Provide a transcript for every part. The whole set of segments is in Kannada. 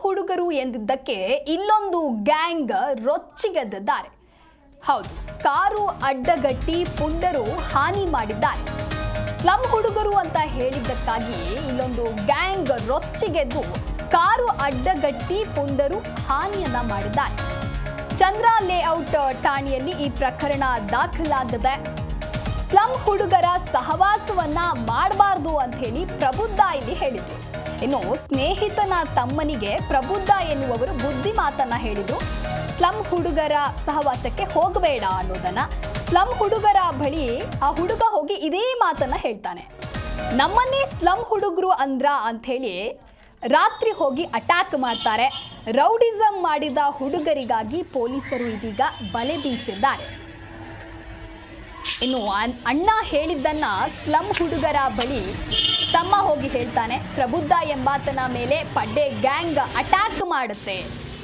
ಹುಡುಗರು ಎಂದಿದ್ದಕ್ಕೆ ಇಲ್ಲೊಂದು ಗ್ಯಾಂಗ್ ರೊಚ್ಚಿಗೆದ್ದಿದ್ದಾರೆ. ಹೌದು, ಕಾರು ಅಡ್ಡಗಟ್ಟಿ ಪುಂಡರು ಹಾನಿ ಮಾಡಿದ್ದಾರೆ. ಸ್ಲಮ್ ಹುಡುಗರು ಅಂತ ಹೇಳಿದ್ದಕ್ಕಾಗಿ ಇಲ್ಲೊಂದು ಗ್ಯಾಂಗ್ ರೊಚ್ಚಿಗೆದ್ದು ಕಾರು ಅಡ್ಡಗಟ್ಟಿ ಪುಂಡರು ಹಾನಿಯನ್ನ ಮಾಡಿದ್ದಾರೆ. ಚಂದ್ರ ಲೇಔಟ್ ಠಾಣೆಯಲ್ಲಿ ಈ ಪ್ರಕರಣ ದಾಖಲಾಗಿದೆ. ಸ್ಲಂ ಹುಡುಗರ ಸಹವಾಸವನ್ನ ಮಾಡಬಾರ್ದು ಅಂತ ಹೇಳಿ ಪ್ರಬುದ್ಧ ಇಲ್ಲಿ ಹೇಳಿದ್ರು. ಇನ್ನು ಸ್ನೇಹಿತನ ತಮ್ಮನಿಗೆ ಪ್ರಬುದ್ಧ ಎನ್ನುವವರು ಬುದ್ಧಿ ಮಾತನ್ನ ಹೇಳಿದ್ರು ಸ್ಲಮ್ ಹುಡುಗರ ಸಹವಾಸಕ್ಕೆ ಹೋಗಬೇಡ ಅನ್ನೋದನ್ನ. ಸ್ಲಮ್ ಹುಡುಗರ ಬಳಿ ಆ ಹುಡುಗ ಹೋಗಿ ಇದೇ ಮಾತನ್ನ ಹೇಳ್ತಾನೆ. ನಮ್ಮನ್ನೇ ಸ್ಲಮ್ ಹುಡುಗರು ಅಂದ್ರ ಅಂಥೇಳಿ ರಾತ್ರಿ ಹೋಗಿ ಅಟ್ಯಾಕ್ ಮಾಡ್ತಾರೆ. ರೌಡಿಸಂ ಮಾಡಿದ ಹುಡುಗರಿಗಾಗಿ ಪೊಲೀಸರು ಇದೀಗ ಬಲೆ ಬೀಸಿದ್ದಾರೆ. ಇನ್ನು ಅಣ್ಣ ಹೇಳಿದ್ದನ್ನ ಸ್ಲಮ್ ಹುಡುಗರ ಬಳಿ ತಮ್ಮ ಹೋಗಿ ಹೇಳ್ತಾನೆ. ಪ್ರಬುದ್ಧ ಎಂಬಾತನ ಮೇಲೆ ಪಡ್ಡೆ ಗ್ಯಾಂಗ್ ಅಟ್ಯಾಕ್ ಮಾಡುತ್ತೆ.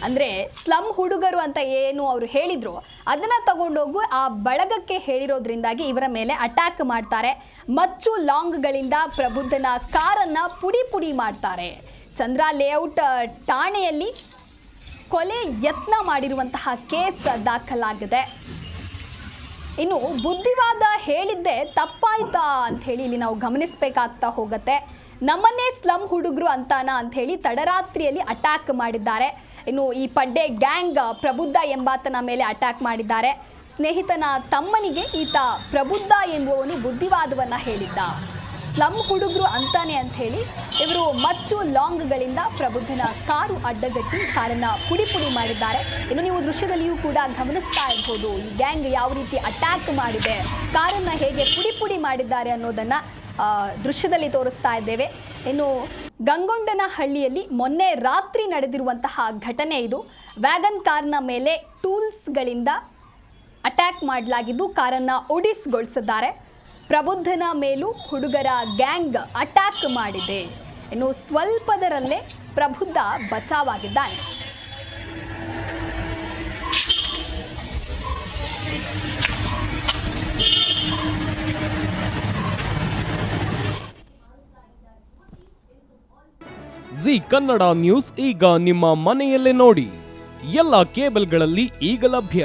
ಅಂದ್ರೆ ಸ್ಲಮ್ ಹುಡುಗರು ಅಂತ ಏನು ಅವರು ಹೇಳಿದ್ರು, ಅದನ್ನ ತಗೊಂಡೋಗು, ಆ ಬಳಗಕ್ಕೆ ಹೇಳಿರೋದ್ರಿಂದಾಗಿ ಇವರ ಮೇಲೆ ಅಟ್ಯಾಕ್ ಮಾಡ್ತಾರೆ. ಮಚ್ಚು ಲಾಂಗ್ಗಳಿಂದ ಪ್ರಬುದ್ಧನ ಕಾರನ್ನ ಪುಡಿ ಪುಡಿ ಮಾಡ್ತಾರೆ. ಚಂದ್ರ ಲೇಔಟ್ ಠಾಣೆಯಲ್ಲಿ ಕೊಲೆ ಯತ್ನ ಮಾಡಿರುವಂತಹ ಕೇಸ್ ದಾಖಲಾಗಿದೆ. ಇನ್ನು ಬುದ್ಧಿವಾದ ಹೇಳಿದ್ದೆ ತಪ್ಪಾಯ್ತಾ ಅಂತ ಹೇಳಿ ಇಲ್ಲಿ ನಾವು ಗಮನಿಸಬೇಕಾಗ್ತಾ ಹೋಗುತ್ತೆ. ನಮ್ಮನ್ನೇ ಸ್ಲಮ್ ಹುಡುಗರು ಅಂತಾನ ಅಂತ ಹೇಳಿ ತಡರಾತ್ರಿಯಲ್ಲಿ ಅಟ್ಯಾಕ್ ಮಾಡಿದ್ದಾರೆ. ಇನ್ನು ಈ ಪಡ್ಡೆ ಗ್ಯಾಂಗ್ ಪ್ರಬುದ್ಧ ಎಂಬಾತನ ಮೇಲೆ ಅಟ್ಯಾಕ್ ಮಾಡಿದ್ದಾರೆ. ಸ್ನೇಹಿತನ ತಮ್ಮನಿಗೆ ಈತ ಪ್ರಬುದ್ಧ ಎಂಬುವವನು ಬುದ್ಧಿವಾದವನ್ನ ಹೇಳಿದ್ದ. ಸ್ಲಮ್ ಹುಡುಗರು ಅಂತಾನೆ ಅಂತ ಹೇಳಿ ಇವರು ಮಚ್ಚು ಲಾಂಗ್ಗಳಿಂದ ಪ್ರಬುದ್ಧನ ಕಾರು ಅಡ್ಡಗಟ್ಟಿ ಕಾರನ್ನ ಪುಡಿ ಪುಡಿ ಮಾಡಿದ್ದಾರೆ. ಇನ್ನು ನೀವು ದೃಶ್ಯದಲ್ಲಿಯೂ ಕೂಡ ಗಮನಿಸ್ತಾ ಇರ್ಬೋದು, ಈ ಗ್ಯಾಂಗ್ ಯಾವ ರೀತಿ ಅಟ್ಯಾಕ್ ಮಾಡಿದೆ, ಕಾರನ್ನ ಹೇಗೆ ಪುಡಿ ಪುಡಿ ಮಾಡಿದ್ದಾರೆ ಅನ್ನೋದನ್ನ ದೃಶ್ಯದಲ್ಲಿ ತೋರಿಸ್ತಾ ಇದ್ದೇವೆ. ಇನ್ನು ಗಂಗೊಂಡನ ಹಳ್ಳಿಯಲ್ಲಿ ಮೊನ್ನೆ ರಾತ್ರಿ ನಡೆದಿರುವಂತಹ ಘಟನೆ ಇದು. ವ್ಯಾಗನ್ ಕಾರ್ನ ಮೇಲೆ ಟೂಲ್ಸ್ಗಳಿಂದ ಅಟ್ಯಾಕ್ ಮಾಡಲಾಗಿದ್ದು, ಕಾರನ್ನು ಒಡಿಸ್ಗೊಳಿಸಿದ್ದಾರೆ ಪ್ರಬುದ್ಧನ ಮೇಲೂ ಹುಡುಗರ ಗ್ಯಾಂಗ್ ಅಟ್ಯಾಕ್ ಮಾಡಿದೆ. ಇನ್ನು ಸ್ವಲ್ಪದರಲ್ಲೇ ಪ್ರಬುದ್ಧ ಬಚಾವಾಗಿದ್ದಾನೆ. ಜಿ ಕನ್ನಡ ನ್ಯೂಸ್ ಈಗ ನಿಮ್ಮ ಮನೆಯಲ್ಲೇ ನೋಡಿ. ಎಲ್ಲ ಕೇಬಲ್ಗಳಲ್ಲಿ ಈಗ ಲಭ್ಯ.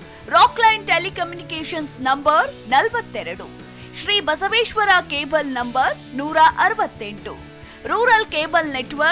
ರಾಕ್ಲೈನ್ ಟೆಲಿಕಮ್ಯುನಿಕೇಶನ್ಸ್ ನಂಬರ್ ನಲವತ್ತೆರಡು. ಶ್ರೀ ಬಸವೇಶ್ವರ ಕೇಬಲ್ ನಂಬರ್ ನೂರ ಅರವತ್ತೆಂಟು. Rural cable network